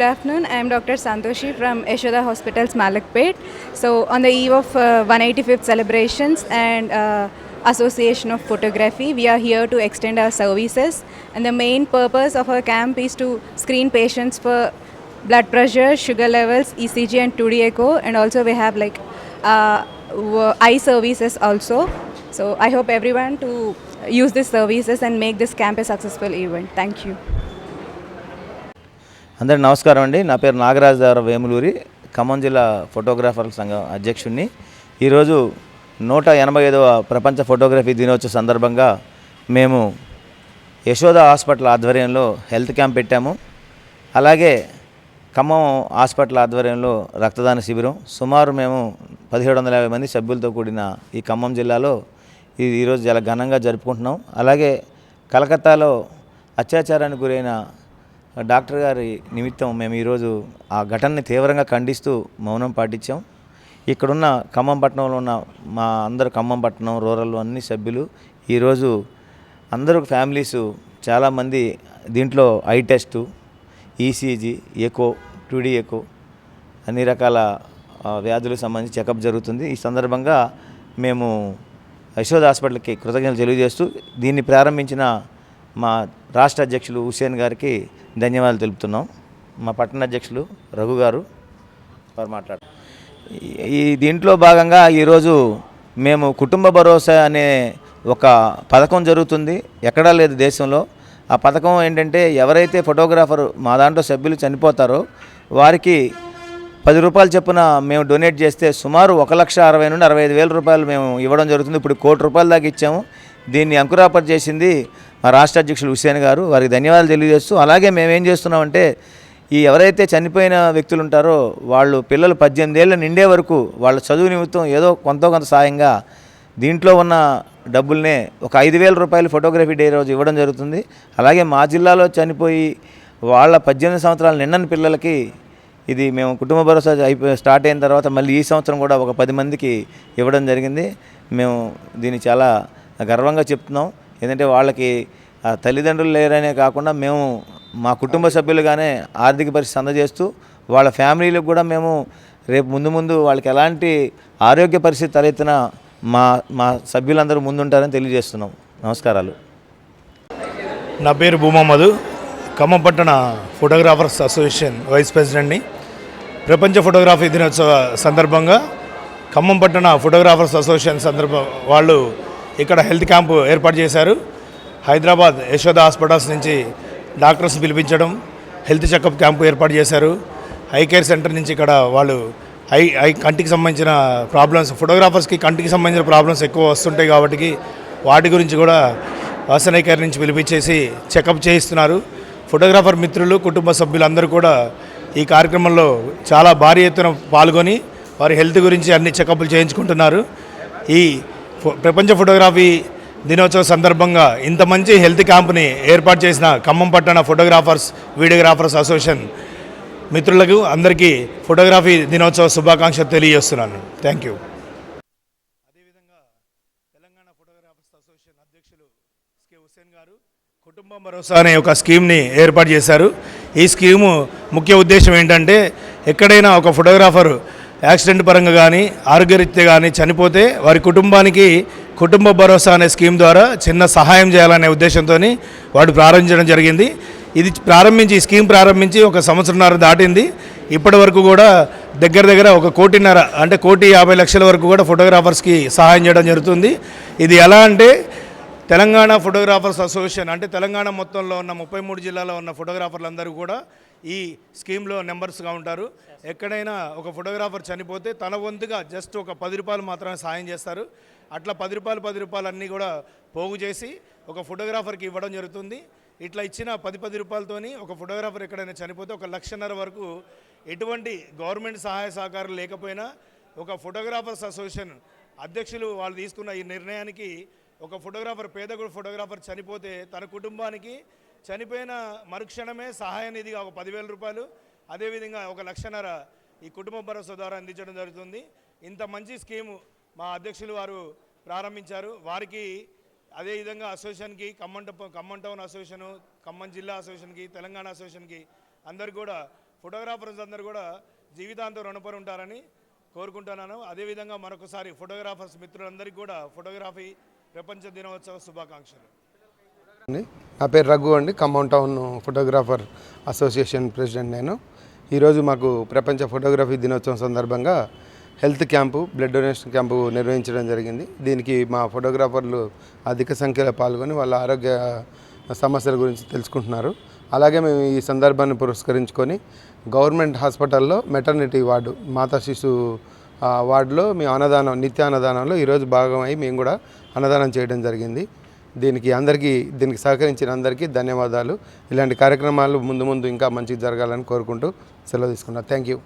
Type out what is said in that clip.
Good afternoon. I am Dr. Santoshi from Yashoda Hospitals, Malakpet. So, on the eve of uh, 185th celebrations and uh, Association of Photography, we are here to extend our services. And the main purpose of our camp is to screen patients for blood pressure, sugar levels, ECG, and 2D echo. And also, we have like uh, eye services also. So, I hope everyone to use these services and make this camp a successful event. Thank you. అందరికి నమస్కారం అండి. నా పేరు నాగరాజు వేములూరి ఖమ్మం జిల్లా ఫోటోగ్రాఫర్ల సంఘం అధ్యక్షుడిని ఈరోజు నూట ఎనభై ఐదవ ప్రపంచ ఫోటోగ్రఫీ దినోత్సవ సందర్భంగా మేము యశోద హాస్పిటల్ ఆధ్వర్యంలో హెల్త్ క్యాంప్ పెట్టాము. అలాగే ఖమ్మం హాస్పిటల్ ఆధ్వర్యంలో రక్తదాన శిబిరం. సుమారు మేము పదిహేడు వందల యాభై మంది సభ్యులతో కూడిన ఈ ఖమ్మం జిల్లాలో ఇది ఈరోజు చాలా ఘనంగా జరుపుకుంటున్నాం. అలాగే కలకత్తాలో అత్యాచారానికి గురైన డాక్టర్ గారి నిమిత్తం మేము ఈరోజు ఆ ఘటనని తీవ్రంగా ఖండిస్తూ మౌనం పాటించాం. ఇక్కడున్న ఖమ్మం పట్టణంలో ఉన్న మా అందరు ఖమ్మం పట్టణం రూరల్ అన్ని సభ్యులు ఈరోజు అందరూ ఫ్యామిలీస్ చాలామంది దీంట్లో eye test ECG echo two D echo అన్ని రకాల వ్యాధులకు సంబంధించి చెకప్ జరుగుతుంది. ఈ సందర్భంగా మేము యశోద హాస్పిటల్కి కృతజ్ఞతలు తెలియజేస్తూ దీన్ని ప్రారంభించిన మా రాష్ట్ర అధ్యక్షులు హుసేన్ గారికి ధన్యవాదాలు తెలుపుతున్నాం. మా పట్టణ అధ్యక్షులు రఘు గారు వారు మాట్లాడు ఈ- ఈ దీంట్లో భాగంగా ఈరోజు మేము కుటుంబ భరోసా అనే ఒక పథకం జరుగుతుంది. ఎక్కడా లేదు దేశంలో. ఆ పథకం ఏంటంటే ఎవరైతే ఫోటోగ్రాఫర్ మా దాంట్లో సభ్యులు చనిపోతారో వారికి పది రూపాయలు చొప్పున మేము డొనేట్ చేస్తే సుమారు ఒక లక్ష అరవై నుండి అరవై ఐదు వేల రూపాయలు మేము ఇవ్వడం జరుగుతుంది. ఇప్పుడు కోటి రూపాయల దాకా ఇచ్చాము. దీన్ని అంకురాపర్ చేసింది మా రాష్ట్ర అధ్యక్షులు హుసేన్ గారు వారికి ధన్యవాదాలు తెలియజేస్తూ అలాగే మేము ఏం చేస్తున్నామంటే ఈ ఎవరైతే చనిపోయిన వ్యక్తులు ఉంటారో వాళ్ళు పిల్లలు పద్దెనిమిది ఏళ్ళు నిండే వరకు వాళ్ళ చదువు నిమిత్తం ఏదో కొంత కొంత సాయంగా దీంట్లో ఉన్న డబ్బుల్నే ఒక ఐదు వేల రూపాయలు ఫోటోగ్రఫీ డే రోజు ఇవ్వడం జరుగుతుంది. అలాగే మా జిల్లాలో చనిపోయి వాళ్ళ పద్దెనిమిది సంవత్సరాలు నిండని పిల్లలకి ఇది మేము కుటుంబ భరోసా అయిపోయి స్టార్ట్ అయిన తర్వాత మళ్ళీ ఈ సంవత్సరం కూడా ఒక పది మందికి ఇవ్వడం జరిగింది. మేము దీన్ని చాలా గర్వంగా చెప్తున్నాం. ఎందుకంటే వాళ్ళకి ఆ తల్లిదండ్రులు లేరనే కాకుండా మేము మా కుటుంబ సభ్యులుగానే ఆర్థిక పరిస్థితి అందజేస్తూ వాళ్ళ ఫ్యామిలీలకు కూడా మేము రేపు ముందు ముందు వాళ్ళకి ఎలాంటి ఆరోగ్య పరిస్థితి తలెత్తిన మా మా సభ్యులందరూ ముందుంటారని తెలియజేస్తున్నాం. నమస్కారాలు. నా పేరు భూమా ఖమ్మంపట్టణ ఖమ్మం పట్టణ ఫోటోగ్రాఫర్స్ అసోసియేషన్ వైస్ ప్రెసిడెంట్ని. ప్రపంచ ఫోటోగ్రఫీ దినోత్సవ సందర్భంగా ఖమ్మం పట్టణ ఫోటోగ్రాఫర్స్ అసోసియేషన్ సందర్భ వాళ్ళు ఇక్కడ హెల్త్ క్యాంపు ఏర్పాటు చేశారు. హైదరాబాద్ యశోద హాస్పిటల్స్ నుంచి డాక్టర్స్ పిలిపించడం హెల్త్ చెకప్ క్యాంపు ఏర్పాటు చేశారు. ఐ కేర్ సెంటర్ నుంచి ఇక్కడ వాళ్ళు ఐ ఐ కంటికి సంబంధించిన ప్రాబ్లమ్స్ ఫోటోగ్రాఫర్స్కి కంటికి సంబంధించిన ప్రాబ్లమ్స్ ఎక్కువ వస్తుంటాయి కాబట్టి వాటి గురించి కూడా వాసన ఐ కేర్ నుంచి పిలిపించేసి చెకప్ చేయిస్తున్నారు. ఫోటోగ్రాఫర్ మిత్రులు కుటుంబ సభ్యులందరూ కూడా ఈ కార్యక్రమంలో చాలా భారీ ఎత్తున పాల్గొని వారి హెల్త్ గురించి అన్ని చెకప్లు చేయించుకుంటున్నారు. ఈ ప్రపంచ ఫోటోగ్రఫీ దినోత్సవ సందర్భంగా ఇంత మంచి హెల్త్ క్యాంప్ని ఏర్పాటు చేసిన ఖమ్మం పట్టణ ఫోటోగ్రాఫర్స్ వీడియోగ్రాఫర్స్ అసోసియేషన్ మిత్రులకు అందరికీ ఫోటోగ్రఫీ దినోత్సవ శుభాకాంక్షలు తెలియజేస్తున్నాను. Thank you. అదేవిధంగా తెలంగాణ ఫోటోగ్రాఫర్స్ అసోసియేషన్ అధ్యక్షులు ఎస్కే హుసేన్ గారు కుటుంబ భరోసా అనే ఒక స్కీమ్ని ఏర్పాటు చేశారు. ఈ స్కీము ముఖ్య ఉద్దేశం ఏంటంటే ఎక్కడైనా ఒక ఫోటోగ్రాఫర్ యాక్సిడెంట్ పరంగా కానీ ఆరోగ్యరీత్యా కానీ చనిపోతే వారి కుటుంబానికి కుటుంబ భరోసా అనే స్కీమ్ ద్వారా చిన్న సహాయం చేయాలనే ఉద్దేశంతో వాడు ప్రారంభించడం జరిగింది. ఇది ప్రారంభించి ఈ స్కీమ్ ప్రారంభించి ఒక సంవత్సరంన్నర దాటింది. ఇప్పటి వరకు కూడా దగ్గర దగ్గర ఒక కోటిన్నర అంటే కోటి యాభై లక్షల వరకు కూడా ఫోటోగ్రాఫర్స్కి సహాయం చేయడం జరుగుతుంది. ఇది ఎలా అంటే తెలంగాణ ఫోటోగ్రాఫర్స్ అసోసియేషన్ అంటే తెలంగాణ మొత్తంలో ఉన్న ముప్పై మూడు జిల్లాలో ఉన్న ఫోటోగ్రాఫర్లందరూ కూడా ఈ స్కీమ్లో నెంబర్స్గా ఉంటారు. ఎక్కడైనా ఒక ఫోటోగ్రాఫర్ చనిపోతే తన వంతుగా జస్ట్ ఒక పది రూపాయలు మాత్రమే సాయం చేస్తారు. అట్లా పది రూపాయలు పది రూపాయలు అన్నీ కూడా పోగు చేసి ఒక ఫోటోగ్రాఫర్కి ఇవ్వడం జరుగుతుంది. ఇట్లా ఇచ్చిన పది పది రూపాయలతోని ఒక ఫోటోగ్రాఫర్ ఎక్కడైనా చనిపోతే ఒక లక్షన్నర వరకు ఎటువంటి గవర్నమెంట్ సహాయ సహకారం లేకపోయినా ఒక ఫోటోగ్రాఫర్స్ అసోసియేషన్ అధ్యక్షులు వాళ్ళు తీసుకున్న ఈ నిర్ణయానికి ఒక ఫోటోగ్రాఫర్ పేద ఫోటోగ్రాఫర్ చనిపోతే తన కుటుంబానికి చనిపోయిన మరుక్షణమే సహాయ నిధిగా ఒక పదివేల రూపాయలు. అదేవిధంగా ఒక లక్షన్నర ఈ కుటుంబ భరోసా ద్వారా అందించడం జరుగుతుంది. ఇంత మంచి స్కీము మా అధ్యక్షులు వారు ప్రారంభించారు. వారికి అదేవిధంగా అసోసియేషన్కి ఖమ్మం ఖమ్మం టౌన్ అసోసియేషను ఖమ్మం జిల్లా అసోసియేషన్కి తెలంగాణ అసోసియేషన్కి అందరు కూడా ఫోటోగ్రాఫర్స్ అందరూ కూడా జీవితాంతం రుణపడి ఉంటారని కోరుకుంటున్నాను. అదేవిధంగా మరొకసారి ఫోటోగ్రాఫర్స్ మిత్రులందరికీ కూడా ఫోటోగ్రఫీ ప్రపంచ దినోత్సవ శుభాకాంక్షలు. అండి. నా పేరు రఘు అండి. Khammam town photographer association president నేను. ఈరోజు మాకు ప్రపంచ ఫోటోగ్రఫీ దినోత్సవం సందర్భంగా health camp blood donation camp నిర్వహించడం జరిగింది. దీనికి మా ఫోటోగ్రాఫర్లు అధిక సంఖ్యలో పాల్గొని వాళ్ళ ఆరోగ్య సమస్యల గురించి తెలుసుకుంటున్నారు. అలాగే మేము ఈ సందర్భాన్ని పురస్కరించుకొని గవర్నమెంట్ హాస్పిటల్లో మెటర్నిటీ వార్డు మాతా శిశు వార్డులో మీ అన్నదానం నిత్య అన్నదానంలో ఈరోజు భాగమై మేము కూడా అన్నదానం చేయడం జరిగింది. దీనికి అందరికీ దీనికి సహకరించిన అందరికీ ధన్యవాదాలు. ఇలాంటి కార్యక్రమాలు ముందు ముందు ఇంకా మంచిగా జరగాలని కోరుకుంటూ సెలవు తీసుకున్నాను థ్యాంక్ యూ